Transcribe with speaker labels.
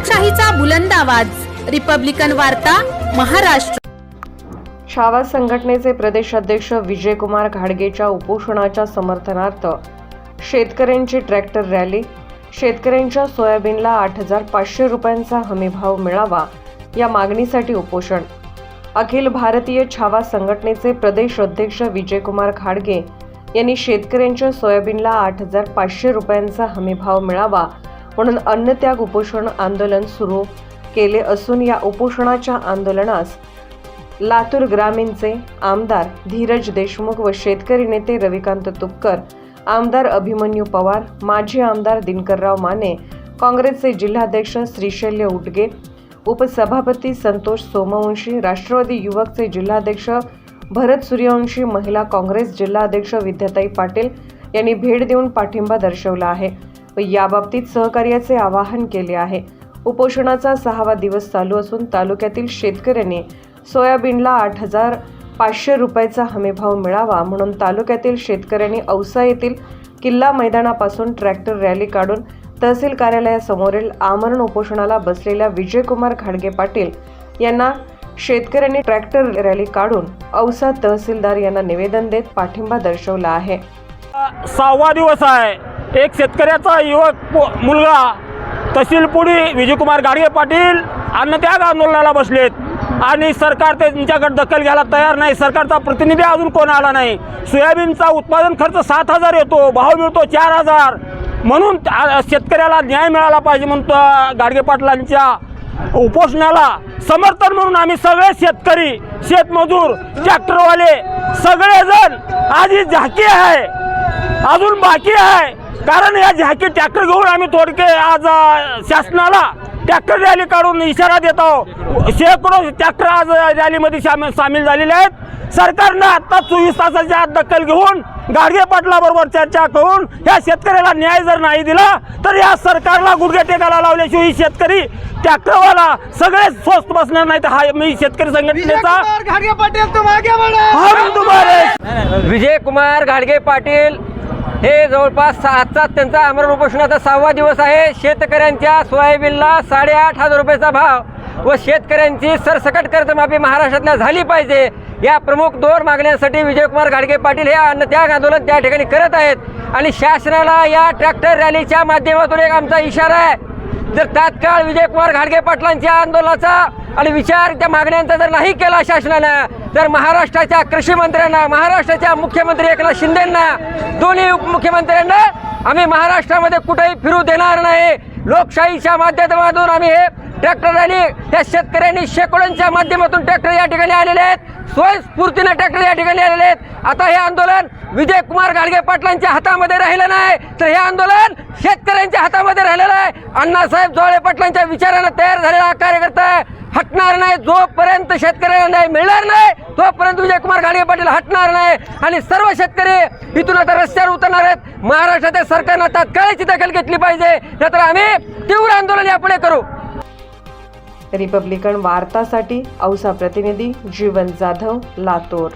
Speaker 1: लोकशाहीचा बुलंद आवाज. रिपब्लिकन वार्ता महाराष्ट्र.
Speaker 2: छावा संघटनेचे प्रदेशाध्यक्ष विजयकुमार घाडगेच्या उपोषणाच्या समर्थनार्थ शेतकऱ्यांची ट्रॅक्टर रॅली शेतकऱ्यांच्या सोयाबीनला आठ हजार पाचशे रुपयांचा हमीभाव मिळावा या मागणीसाठी उपोषण. अखिल भारतीय छावा संघटनेचे प्रदेश अध्यक्ष विजयकुमार घाडगे यांनी शेतकऱ्यांच्या सोयाबीनला आठ हजार पाचशे रुपयांचा हमीभाव मिळावा म्हणून अन्नत्याग उपोषण आंदोलन सुरू केले असून या उपोषणाच्या आंदोलनास लातूर ग्रामीणचे आमदार धीरज देशमुख व शेतकरी नेते रविकांत तुपकर आमदार अभिमन्यू पवार माजी आमदार दिनकरराव माने काँग्रेसचे जिल्हाध्यक्ष श्रीशैल्य उटगे उपसभापती संतोष सोमवंशी राष्ट्रवादी युवकचे जिल्हाध्यक्ष भरत सूर्यवंशी महिला काँग्रेस जिल्हाध्यक्ष विद्याताई पाटील यांनी भेट देऊन पाठिंबा दर्शवला आहे. व याबाबतीत सहकार्याचे आवाहन केले आहे. उपोषणाचा सहावा दिवस चालू असून तालुक्यातील शेतकऱ्यांनी सोयाबीनला आठ हजार पाचशे रुपयाचा हमीभाव मिळावा म्हणून तालुक्यातील शेतकऱ्यांनी औसा येथील किल्ला मैदानापासून ट्रॅक्टर रॅली काढून तहसील कार्यालयासमोरील आमरण उपोषणाला बसलेल्या विजयकुमार घाडगे पाटील यांना शेतकऱ्यांनी ट्रॅक्टर रॅली काढून औसा तहसीलदार यांना निवेदन देत पाठिंबा दर्शवला आहे.
Speaker 3: सहावा दिवस आहे. एक शेतकऱ्याचा युवक मुलगा तहसीलपुडी विजयकुमार गाडगे पाटील अन्नत्याग आंदोलनाला बसलेत. आणि सरकार ते त्यांच्याकडे दखल घ्यायला तयार नाही. सरकारचा प्रतिनिधी अजून कोण आला नाही? सोयाबीनचा उत्पादन खर्च सात हजार येतो भाव मिळतो चार हजार. म्हणून त्या- शेतकऱ्याला न्याय मिळाला पाहिजे म्हणतो गाडगे पाटलांच्या उपोषणाला. समर्थन म्हणून आम्ही सगळे शेतकरी शेतमजूर ट्रॅक्टरवाले सगळेजण आज ही झाकी आहे. अजून बाकी आहे. कारण या झाकी ट्रॅक्टर घेऊन आम्ही थोडके आज शासनाला ट्रॅक्टर रॅली काढून इशारा देत आहोत. शेकडो ट्रॅक्टर आज रॅलीमध्ये सामील सामील झालेले आहेत. सरकारनं आता चोवीस तासाच्या आत दखल घेऊन गाडगे पाटलाबरोबर चर्चा करून या शेतकऱ्याला न्याय जर नाही दिला तर या सरकारला गुडघे टेकायला लावल्याशिवाय ही शेतकरी ट्रॅक्टरवाला सगळे स्वस्त बसणार नाही तर हा मी शेतकरी संघटनेचा
Speaker 4: घाटगे पाटील तुम आगे बढ़ो
Speaker 3: हम तुम्हारे
Speaker 5: विजय कुमार घाडगे पाटील हे जवळपास आजचा त्यांचा आमरण उपोषणाचा सहावा दिवस आहे. शेतकऱ्यांच्या सोयाबीनला साडेआठ हजार रुपयाचा भाव व शेतकऱ्यांची सरसकट कर्जमाफी महाराष्ट्रातल्या झाली पाहिजे. या प्रमुख दोन मागण्यांसाठी विजयकुमार घाडगे पाटील हे अन्नत्याग आंदोलन त्या ठिकाणी करत आहेत. आणि शासनाला या ट्रॅक्टर रॅलीच्या माध्यमातून एक आमचा इशारा आहे. जर तात्काळ विजयकुमार घाडगे पाटलांच्या आंदोलनाचा आणि विचार त्या मागण्यांचा जर नाही केला शासनानं तर महाराष्ट्राच्या कृषी मंत्र्यांना महाराष्ट्राच्या मुख्यमंत्री एकनाथ शिंदेंना दोन्ही उपमुख्यमंत्र्यांना आम्ही महाराष्ट्रामध्ये कुठेही फिरू देणार नाही. लोकशाहीच्या माध्यमातून आम्ही हे ट्रॅक्टर रॅली. या शेतकऱ्यांनी शेकडोंच्या माध्यमातून ट्रॅक्टर या ठिकाणी आलेले आहेत. स्वयंस्फूर्तीनं ट्रॅक्टर या ठिकाणी आलेले आहेत. आता हे आंदोलन विजय कुमार गाडगे पाटलांच्या हातामध्ये राहिलं नाही. तर हे आंदोलन शेतकऱ्यांच्या हातामध्ये राहिलेलं आहे. अण्णासाहेब जोळे पाटलांच्या विचारानं तयार झालेला कार्यकर्ता हटणार नाही. जोपर्यंत शेतकऱ्यांना नाही मिळणार नाही तोपर्यंत विजयकुमार गाडगे पाटील हटणार नाही. आणि सर्व शेतकरी इथून आता रस्त्यावर उतरणार आहेत. महाराष्ट्रातल्या सरकारनं तात्काळची दखल घेतली पाहिजे. नाहीतर आम्ही तीव्र आंदोलन यापुढे करू.
Speaker 2: रिपब्लिकन वार्तासाठी औसा प्रतिनिधी जीवन जाधव लातूर.